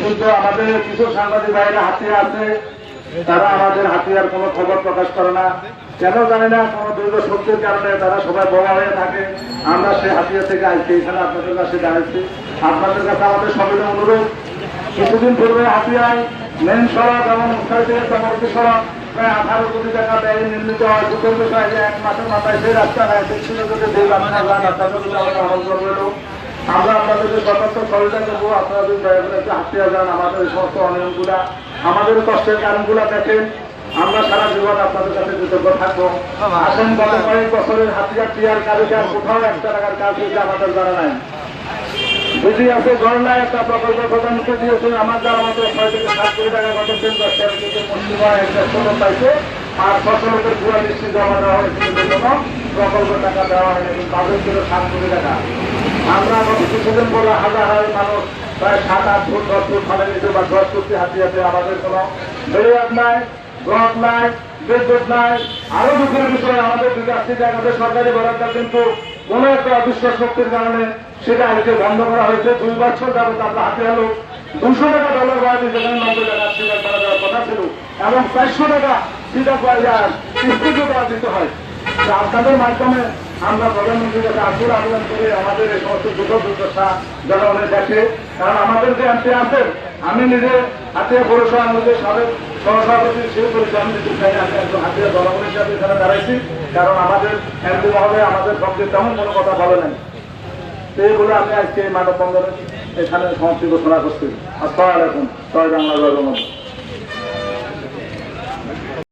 কিন্তু আমাদের কিছু সাংবাদিক ভাইরা হাতিয়ে আছে, তারা আমাদের হাতিয়ার কোনো খবর প্রকাশ করে না। কেন জানি না, কোনো দুর্গ শক্তির কারণে তারা সবাই বোমা হয়ে থাকে। আমরা সেই হাতিয়ার থেকে আসছি, এখানে আপনাদের কাছে জানাচ্ছি আপনাদের কাছে আমাদের সবাই অনুরোধ, কিছুদিন পূর্বে হাতিয়ায় মেন সড়ক এবং থেকে চমর্তি সড়ক প্রায় আঠারো কোটি টাকা ব্যয় নির্মিত হয়। বিষয় এক মাসের মাথায় সেই রাস্তা নেয় সেই আমরা আমল করবে আমরা আপনাদেরকে যথার্থ সহযোগিতা করব। আপনারা যদি দয়া করে একটু যান, আমাদের এই সমস্ত অনিয়মগুলা আমাদের কষ্টের কারণগুলা দেখেন। আমরা সারা জীবন আপনাদের কাছে কৃতজ্ঞ থাকব। আসেন, গত কয়েক বছরের হাতিয়ার টিয়ার কাজে আর কোথাও একটা টাকার কাজ হয়েছে আমাদের জানা নাই। বুঝি আছে গণনায় একটা প্রকল্প প্রধানমন্ত্রী দিয়েছেন। আমার দ্বারা মাত্র ছয় থেকে সাত কোটি টাকা গত তিন দশ টাকা কিন্তু পশ্চিমবঙ্গ একটা পাইছে আর ফসলের পুরা নিশ্চিত জমা দেওয়া হয়েছে। প্রকল্প টাকা দেওয়া হয়নি তাদের ছিল সাত কোটি টাকা। আমরা কিছুদিন পরে হাজার হাজার মানুষ প্রায় সাত, আট ফুট, দশ ফুট ফালে নিতে বা দশ ফুট হাতিয়াতে আমাদের কোনো বেরিয়াত নাই ব্লক নাই, বিদ্যুৎ নাই, আরও দুঃখের বিষয়, আমাদের বিকাশী জায়গাতে সরকারি বরাদ্দ কিন্তু কোন একটা অদৃশ্য শক্তির কারণে সেটা আজকে বন্ধ করা হয়েছে। দুই বছর যাবত আমরা হাতে হলো। দুশো টাকা ডলার বাড়াতে যেখানে নব্বই টাকা সিটার করা দেওয়ার কথা ছিল, এবং চারশো টাকা সিটার কিস্তিতে দেওয়া দিতে হয়। আপনাদের মাধ্যমে আমরা প্রধানমন্ত্রীর কাছে আকুল আবেদন করে আমাদের এই সমস্ত দুটো দুর্দশা জনগণের কাছে কারণ আমাদের যে এমপি আছেন, আমি নিজে হাতিয়া পৌরসভা আমাদের সাবেক সহসভাপতি সেই পরিচয় আমি আমি একজন হাতিয়া জনগণ হিসাবে এখানে দাঁড়াইছি। কারণ আমাদের এমপি মহোদয় আমাদের পক্ষে তেমন কোনো কথা বলে নাই। এইগুলো আমি আজকে এই মানব বন্ধনে এখানে সমাপ্তি ঘোষণা করছি। আসসালামু আলাইকুম। জয় বাংলা